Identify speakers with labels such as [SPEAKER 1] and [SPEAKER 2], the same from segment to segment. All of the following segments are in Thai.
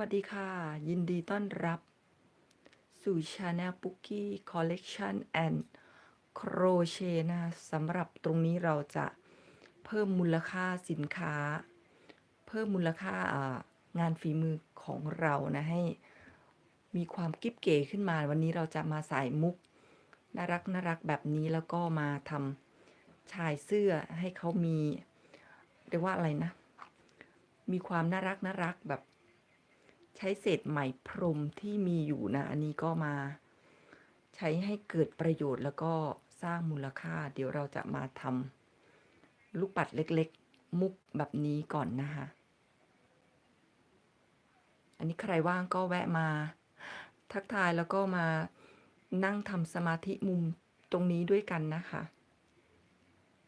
[SPEAKER 1] วัสดีค่ะ ยินดีต้อนรับ สู่ชาแนลปุกกี้คอลเลกชันแอนด์โครเชนะคะสำหรับตรงนี้เราจะเพิ่มมูลค่าสินค้า เพิ่มมูลค่าอ่างานฝีมือของเรานะให้มีความกิ๊บเก๋ขึ้นมา วันนี้เราจะมาใส่มุกน่ารักน่ารักแบบนี้แล้วก็มาทำชายเสื้อให้เขามีเรียกว่าอะไรนะ มีความน่ารักน่ารักแบบ ใช้เศษไหมพรมที่มีอยู่นะ อันนี้ก็มา ใช้ให้เกิดประโยชน์แล้วก็สร้างมูลค่า เดี๋ยวเราจะมาทำลูกปัดเล็กๆ มุกแบบนี้ก่อนนะคะ อันนี้ใครว่างก็แวะมา ทักทายแล้วก็มานั่งทำสมาธิมุมตรงนี้ด้วยกันนะคะ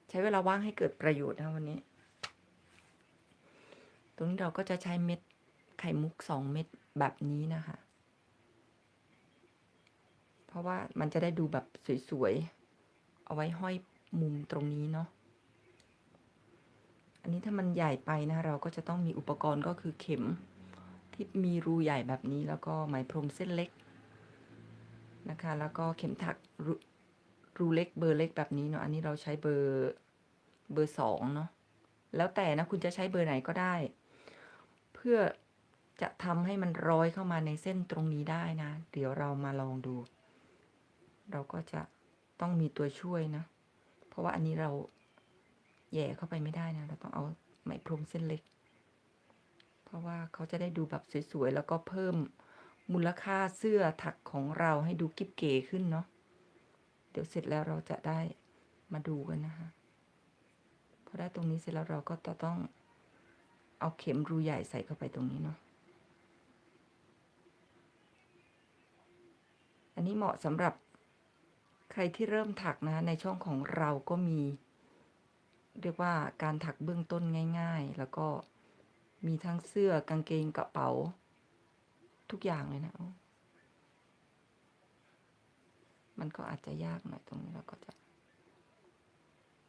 [SPEAKER 1] ใช้เวลาว่างให้เกิดประโยชน์นะวันนี้ ตรงนี้เราก็จะใช้เม็ด ไข่มุกสองเม็ดแบบนี้นะคะ เพราะว่ามันจะได้ดูแบบสวยๆ เอาไว้ห้อยมุมตรงนี้เนาะ อันนี้ถ้ามันใหญ่ไปนะเราก็จะต้องมีอุปกรณ์ก็คือเข็ม ที่มีรูใหญ่แบบนี้แล้วก็ไหมพรมเส้นเล็กนะคะ แล้วก็เข็มถักรรูเล็กเบอร์เล็กแบบนี้เนาะ อันนี้เราใช้เบอร์เบอร์สองเนาะ แล้วแต่นะคุณจะใช้เบอร์ไหนก็ได้ เพื่อ จะทำให้มันร้อยเข้ามาในเส้นตรงนี้ได้นะ เดี๋ยวเรามาลองดู เราก็จะต้องมีตัวช่วยนะ เพราะว่าอันนี้เราแย่เข้าไปไม่ได้นะ เราต้องเอาไหมพรมเส้นเล็ก เพราะว่าเขาจะได้ดูแบบสวยๆ แล้วก็เพิ่มมูลค่าเสื้อถักของเราให้ดูกิ๊บเก๋ขึ้นเนาะ เดี๋ยวเสร็จแล้วเราจะได้มาดูกันนะคะพอได้ตรงนี้เสร็จแล้วเราก็จะต้องเอาเข็มรูใหญ่ใส่เข้าไปตรงนี้เนาะ นี้เหมาะสำหรับใครที่เริ่มถักนะในช่องของเราก็มี เรียกว่าการถักเบื้องต้นง่าย ๆ แล้วก็มีทั้งเสื้อกางเกงกระเป๋า ทุกอย่างเลยนะ มันก็อาจจะยากหน่อยตรงนี้เราก็จะ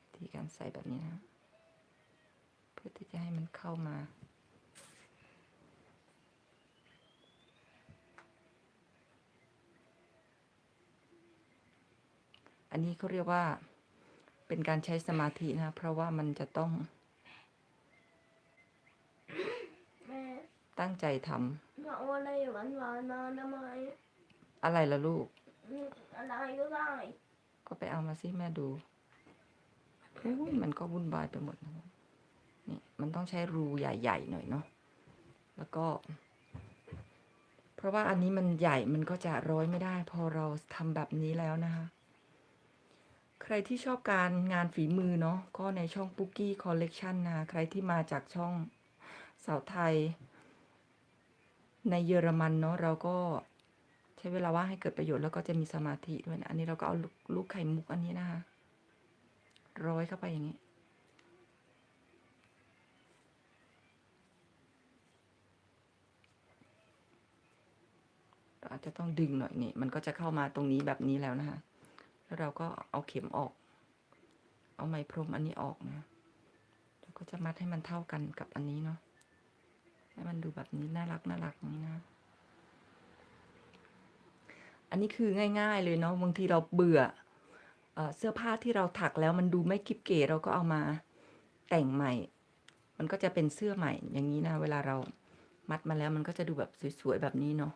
[SPEAKER 1] วิธีการใส่แบบนี้นะ เพื่อที่จะให้มันเข้ามา อันนี้เขาเรียกว่าเป็นการใช้สมาธินะเพราะว่ามันจะต้อง
[SPEAKER 2] แม่
[SPEAKER 1] ตั้งใจท
[SPEAKER 2] มาเอาอะไรหวานหวานๆมาทำไมำ
[SPEAKER 1] อะไรล่ะลูก
[SPEAKER 2] อืมอะไรก็ได้
[SPEAKER 1] ก็ไปเอามาสิแม่ดูอุ๊ยมันก็วุ่นวายไปหมดนะนี่มันต้องใช้รูใหญ่ๆหน่อยเนาะแล้วก็ เพราะว่าอันนี้มันใหญ่มันก็จะร้อยไม่ได้ พอเราทำแบบนี้แล้วนะคะ ใครที่ชอบการงานฝีมือเนาะก็ในช่องปุ๊กกี้คอลเลกชันนะใครที่มาจากช่องสาวไทย ในเยอรมันเนาะเราก็ใช้เวลาว่างให้เกิดประโยชน์แล้วก็จะมีสมาธิด้วยนะอันนี้เราก็เอาลูกลูกไข่มุกอันนี้นะคะร้อยเข้าไปอย่างนี้อาจจะต้องดึงหน่อยนี่มันก็จะเข้ามาตรงนี้แบบนี้แล้วนะคะ แล้วเราก็เอาเข็มออก เอาไหมพรมอันนี้ออกนะแล้วก็จะมัดให้มันเท่ากันกับอันนี้เนาะ ให้มันดูแบบนี้น่ารักน่ารักอย่างนี้นะ อันนี้คือง่าย ๆ เลยเนาะ บางทีเราเบื่อเอเสื้อผ้าที่เราถักแล้วมันดูไม่กิ๊บเก๋เราก็เอามาแต่งใหม่ มันก็จะเป็นเสื้อใหม่อย่างนี้นะ เวลาเรามัดมาแล้วมันก็จะดูแบบสวยๆแบบนี้เนาะ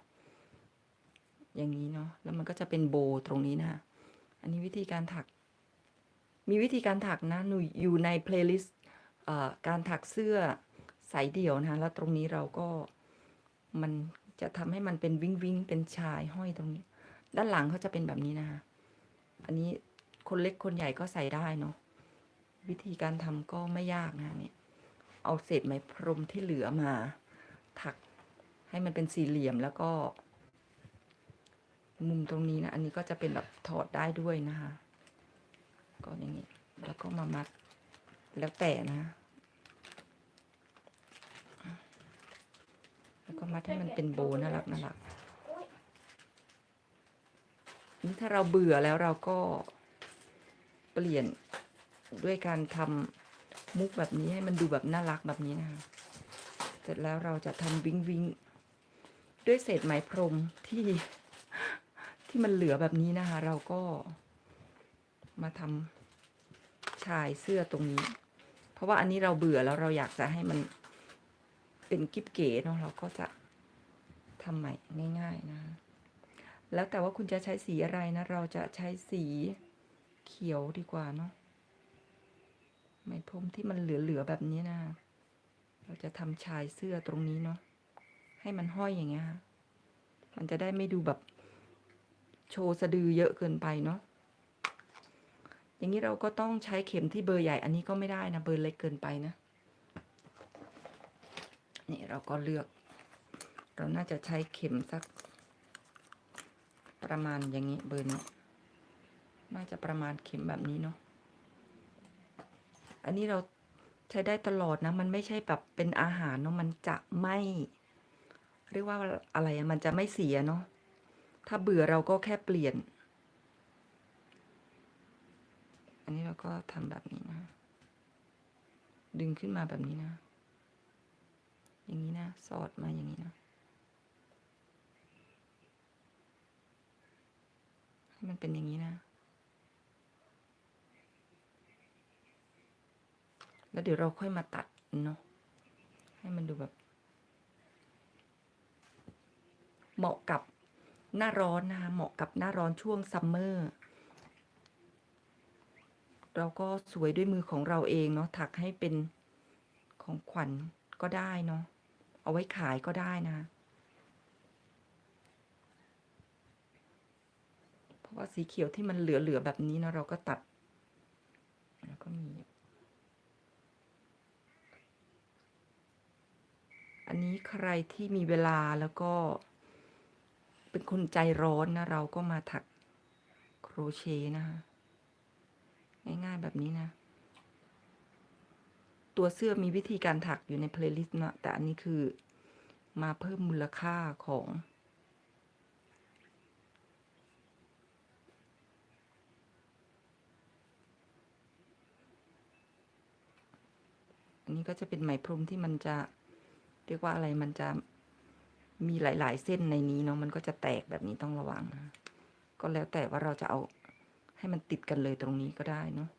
[SPEAKER 1] อย่างนี้เนาะ แล้วมันก็จะเป็นโบตรงนี้นะ อันนี้วิธีการถัก มีวิธีการถักนะหนูอยู่ในเพลย์ลิสต์การถักเสื้อสายเดี่ยวนะแล้วตรงนี้เราก็มันจะทำให้มันเป็นวิ่งวิ่งเป็นชายห้อยตรงนี้ ด้านหลังเขาจะเป็นแบบนี้นะคะอันนี้คนเล็กคนใหญ่ก็ใส่ได้เนาะวิธีการทำก็ไม่ยากนะเนี่ยเอาเศษไหมพรมที่เหลือมา ถักให้มันเป็นสี่เหลี่ยมแล้วก็ มุมตรงนี้นะ อันนี้ก็จะเป็นแบบถอดได้ด้วยนะคะ ก็อย่างนี้ แล้วก็มามัด แล้วแต่นะ แล้วก็มัดให้มันเป็นโบน่ารักน่ารักนี่ถ้าเราเบื่อแล้วเราก็เปลี่ยนด้วยการทำมุกแบบนี้ให้มันดูแบบน่ารักแบบนี้นะคะ เสร็จแล้วเราจะทำวิงวิงด้วยเศษไหมพรมที่ ที่มันเหลือแบบนี้นะคะ เราก็มาทำชายเสื้อตรงนี้ เพราะว่าอันนี้เราเบื่อแล้วเราอยากจะให้มันเป็นกิ๊บเก๋เนาะเราก็จะทำใหม่ง่าย ๆนะคะแล้วแต่ว่าคุณจะใช้สีอะไรนะ เราจะใช้สีเขียวดีกว่าเนาะไหมพรมที่มันเหลือๆแบบนี้นะ เราจะทำชายเสื้อตรงนี้เนาะให้มันห้อยอย่างเงี้ยค่ะมันจะได้ไม่ดูแบบ โชว์สะดือเยอะเกินไปเนาะอย่างนี้เราก็ต้องใช้เข็มที่เบอร์ใหญ่อันนี้ก็ไม่ได้นะเบอร์เล็กเกินไปนะนี่เราก็เลือก เราน่าจะใช้เข็มสัก ประมาณอย่างนี้เบอร์นี้น่าจะประมาณเข็มแบบนี้เนาะอันนี้เราใช้ได้ตลอดนะ มันไม่ใช่แบบเป็นอาหารเนาะมันจะไม่ เรียกว่าอะไรอะมันจะไม่เสียเนาะ ถ้าเบื่อเราก็แค่เปลี่ยน อันนี้เราก็ทำแบบนี้นะ ดึงขึ้นมาแบบนี้นะ อย่างนี้นะ สอดมาอย่างนี้นะให้มันเป็นอย่างนี้นะ แล้วเดี๋ยวเราค่อยมาตัดเนาะ ให้มันดูแบบ เหมาะกับ หน้าร้อนนะคะเหมาะกับหน้าร้อนช่วงซัมเมอร์เราก็สวยด้วยมือของเราเองเนาะถักให้เป็นของขวัญก็ได้เนาะเอาไว้ขายก็ได้นะ เพราะว่าสีเขียวที่มันเหลือๆแบบนี้นะเราก็ตัด แล้วก็มี อันนี้ใครที่มีเวลาแล้วก็ เป็นคนใจร้อนนะ เราก็มาถักโครเชต์นะคะ ง่ายๆแบบนี้นะ ตัวเสื้อมีวิธีการถักอยู่ในเพลย์ลิสต์นะแต่อันนี้คือมาเพิ่มมูลค่าของอันนี้ก็จะเป็นไหมพรมที่มันจะเรียกว่าอะไรมันจะ มีหลาย ๆ เส้นในนี้เนาะมันก็จะแตกแบบนี้ต้องระวังนะก็แล้วแต่ว่าเราจะเอาให้มันติดกันเลยตรงนี้ก็ได้เนาะ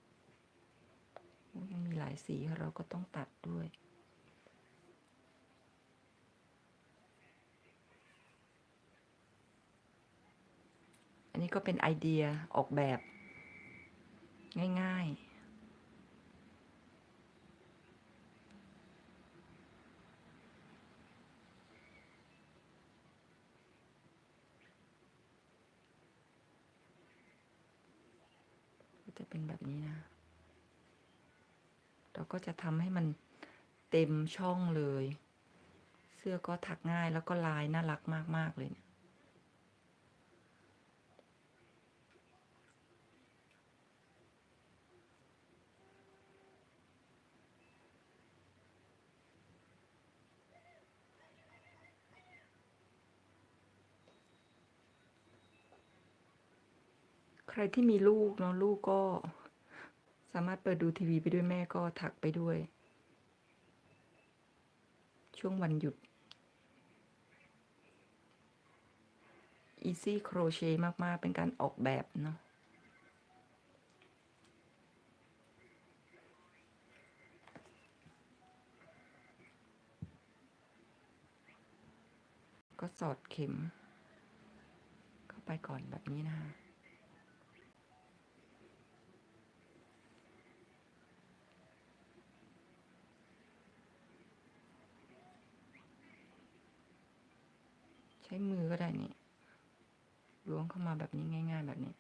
[SPEAKER 1] ยังมีหลายสีเราก็ต้องตัดด้วยอันนี้ก็เป็นไอเดียออกแบบง่าย ๆ เป็นแบบนี้นะ เราก็จะทำให้มันเต็มช่องเลย เสื้อก็ถักง่ายแล้วก็ลายน่ารักมาก ๆ เลยเนี่ย ใครที่มีลูกเนาะลูกก็ สามารถเปิดดูทีวีไปด้วยแม่ก็ถักไปด้วย ช่วงวันหยุด easy crochet มาก ๆ เป็นการออกแบบเนาะก็สอดเข็ม เข้าไปก่อนแบบนี้นะคะ ช้มือก็ได้นี่ล้วงเข้ามาแบบนี้ง่าย ๆ แบบนี้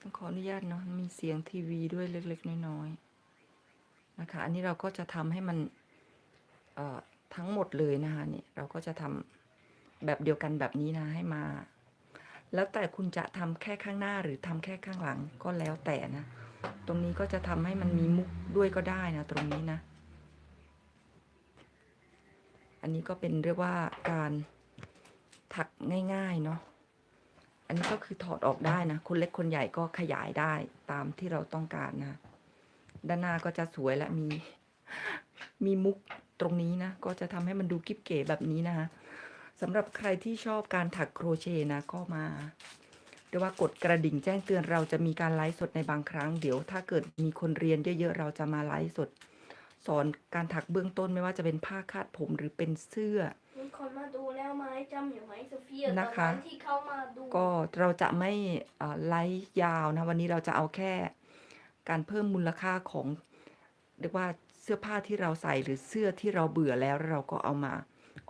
[SPEAKER 1] ต้องขออนุญาตเนาะมีเสียงทีวีด้วยเล็กๆน้อยๆนะคะ อันนี้เราก็จะทำให้มันเอ่อทั้งหมดเลยนะคะนี่เราก็จะทำแบบเดียวกันแบบนี้นะให้มา แล้วแต่คุณจะทำแค่ข้างหน้าหรือทำแค่ข้างหลังก็แล้วแต่นะ ตรงนี้ก็จะทำให้มันมีมุกด้วยก็ได้นะ ตรงนี้นะ อันนี้ก็เป็นเรียกว่าการถักง่ายๆเนาะ อันนี้ก็คือถอดออกได้นะ คนเล็กคนใหญ่ก็ขยายได้ตามที่เราต้องการนะ ด้านหน้าก็จะสวยและมี มีมุกตรงนี้นะ ก็จะทำให้มันดูกิ๊บเก๋แบบนี้นะคะสำหรับใครที่ชอบการถักโครเชต์นะก็มาเรียกว่ากดกระดิ่งแจ้งเตือนเราจะมีการไลฟ์สดในบางครั้ง เดี๋ยวถ้าเกิดมีคนเรียนเยอะๆ เราจะมาไลฟ์สด สอนการถักเบื้องต้นไม่ว่าจะเป็นผ้าคาดผมหรือเป็นเสื้อ
[SPEAKER 2] คนมาดูแล้วไหมจำอยู่ไหมโซเฟีย
[SPEAKER 1] นะคะ
[SPEAKER 2] ตอที่เขามาดู
[SPEAKER 1] ก็เราจะไม่เอ่อไลฟ์ยาวนะวันนี้เราจะเอาแค่การเพิ่มมูลค่าของเรียกว่าเสื้อผ้าที่เราใส่หรือเสื้อที่เราเบื่อแล้วแล้วเราก็เอามา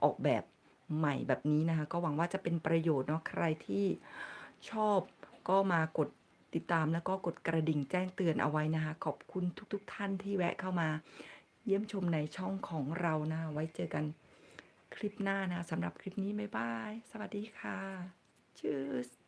[SPEAKER 1] ออกแบบใหม่แบบนี้นะคะ ก็หวังว่าจะเป็นประโยชน์เนาะใครที่ชอบก็มากดติดตามแล้วก็กดกระดิ่งแจ้งเตือนเอาไว้นะคะ ขอบคุณทุกๆทท่านที่แวะเข้ามาเยี่ยมชมในช่องของเรานะ ไว้เจอกัน คลิปหน้านะสำหรับคลิปนี้บ๊ายบาย สวัสดีค่ะ ชื่อ